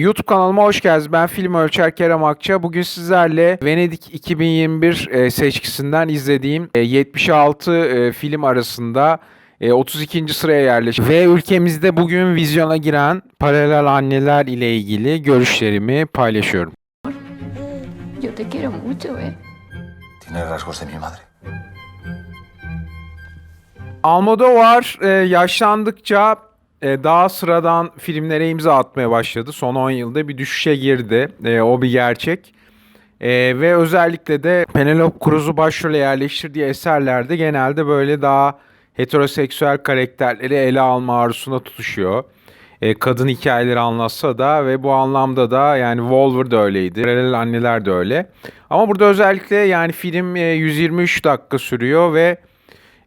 YouTube kanalıma hoş geldiniz. Ben film ölçer Kerem Akça. Bugün sizlerle Venedik 2021 e, seçkisinden izlediğim e, 76 e, film arasında e, 32. sıraya yerleşti. Ve ülkemizde bugün vizyona giren paralel anneler ile ilgili görüşlerimi paylaşıyorum. Yo te quiero mucho, ¿eh? Tiene rasgos de mi madre. Almodovar e, yaşlandıkça e, daha sıradan filmlere imza atmaya başladı. Son 10 yılda bir düşüşe girdi. E, o bir gerçek. E, ve özellikle de Penelope Cruz'u başrole yerleştirdiği eserlerde genelde böyle daha heteroseksüel karakterleri ele alma arzusuna tutuşuyor. Kadın hikayeleri anlatsa da ve bu anlamda da yani Wolver de öyleydi. Paralel Anneler de öyle. Ama burada özellikle yani film e, 123 dakika sürüyor ve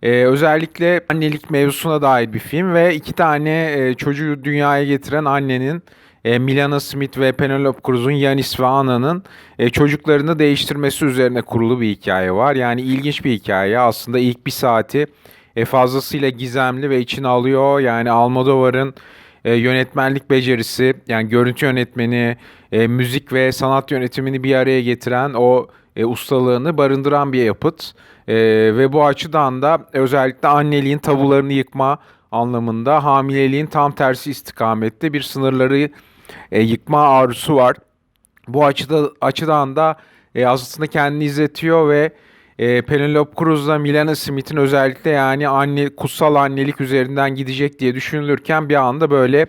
ee, özellikle annelik mevzusuna dair bir film ve iki tane e, çocuğu dünyaya getiren annenin e, Milana Smith ve Penelope Cruz'un Yanis ve Anna'nın e, çocuklarını değiştirmesi üzerine kurulu bir hikaye var. Yani ilginç bir hikaye. Aslında ilk bir saati e, fazlasıyla gizemli ve içine alıyor. Yani Almodovar'ın e, yönetmenlik becerisi, yani görüntü yönetmeni, e, müzik ve sanat yönetimini bir araya getiren o e, ustalığını barındıran bir yapıt. E, ve bu açıdan da özellikle anneliğin tabularını yıkma anlamında hamileliğin tam tersi istikamette bir sınırları e, yıkma arzusu var. Bu açıda açıdan da e, aslında kendini izletiyor ve e, Penelope Cruz'la Milana Smith'in özellikle yani anne kutsal annelik üzerinden gidecek diye düşünülürken bir anda böyle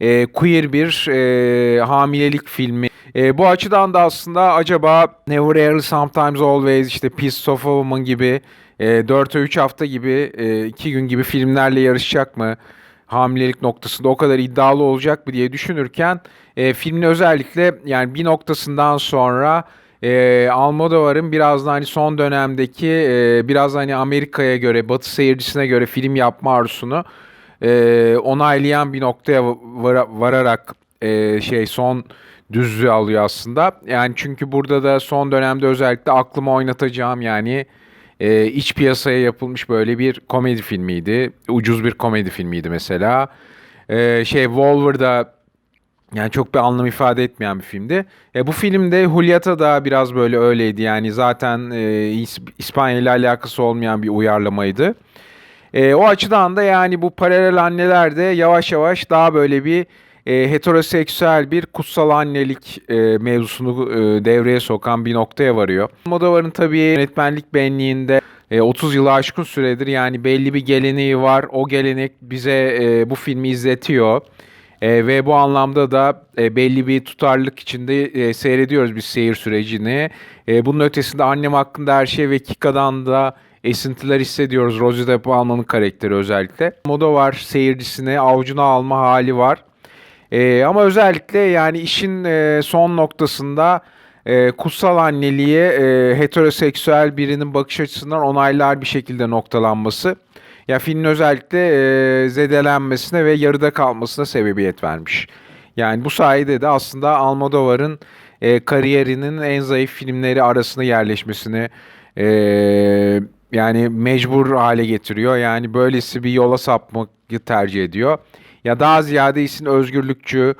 e, queer bir e, hamilelik filmi. E, bu açıdan da aslında acaba Never Early Sometimes Always işte Piece of a Woman gibi e, 4'e 3 hafta gibi 2 gün gibi filmlerle yarışacak mı? hamilelik noktasında o kadar iddialı olacak mı diye düşünürken e, filmin özellikle yani bir noktasından sonra e, Almodovar'ın biraz da hani son dönemdeki e, biraz da hani Amerika'ya göre, Batı seyircisine göre film yapma arzusunu e, onaylayan bir noktaya vara- vararak e, şey son düzlüğü alıyor aslında. Yani çünkü burada da son dönemde özellikle aklıma oynatacağım yani e, iç piyasaya yapılmış böyle bir komedi filmiydi. Ucuz bir komedi filmiydi mesela. E, şey Wolver'da yani çok bir anlam ifade etmeyen bir filmdi. E, bu filmde Julieta da biraz böyle öyleydi. Yani zaten e, İs- İspanya ile alakası olmayan bir uyarlamaydı. E, o açıdan da yani bu paralel anneler de yavaş yavaş daha böyle bir e, heteroseksüel bir kutsal annelik e, mevzusunu e, devreye sokan bir noktaya varıyor. Modavar'ın tabii yönetmenlik benliğinde e, 30 yılı aşkın süredir yani belli bir geleneği var. O gelenek bize e, bu filmi izletiyor. E, ve bu anlamda da e, belli bir tutarlılık içinde e, seyrediyoruz biz seyir sürecini. E, bunun ötesinde annem hakkında her şey ve Kika'dan da esintiler hissediyoruz. Rosie de Palma'nın karakteri özellikle. Moda var seyircisine avucuna alma hali var. E, ama özellikle yani işin e, son noktasında e, kutsal anneliğe e, heteroseksüel birinin bakış açısından onaylar bir şekilde noktalanması. Ya filmin özellikle e, zedelenmesine ve yarıda kalmasına sebebiyet vermiş. Yani bu sayede de aslında Almodovar'ın e, kariyerinin en zayıf filmleri arasına yerleşmesini e, yani mecbur hale getiriyor. Yani böylesi bir yola sapmayı tercih ediyor. Ya daha ziyade işin özgürlükçü,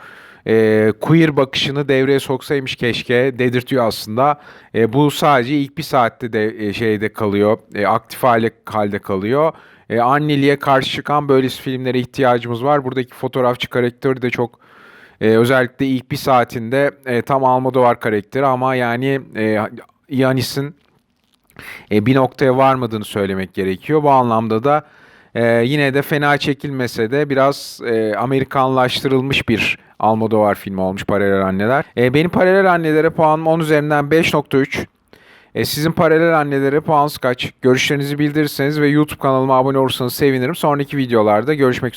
e, queer bakışını devreye soksaymış keşke dedirtiyor aslında. E, bu sadece ilk bir saatte de e, şeyde kalıyor, e, aktif hale halde kalıyor. E, anneliğe karşı çıkan böylesi filmlere ihtiyacımız var. Buradaki fotoğrafçı karakteri de çok e, özellikle ilk bir saatinde e, tam Almodovar karakteri ama yani e, Yanis'in e, bir noktaya varmadığını söylemek gerekiyor. Bu anlamda da e, yine de fena çekilmese de biraz e, Amerikanlaştırılmış bir Almodovar filmi olmuş Paralel Anneler. Benim Paralel Annelere puanım 10 üzerinden 5.3. E, sizin paralel annelere puanınız kaç? Görüşlerinizi bildirirseniz ve YouTube kanalıma abone olursanız sevinirim. Sonraki videolarda görüşmek üzere.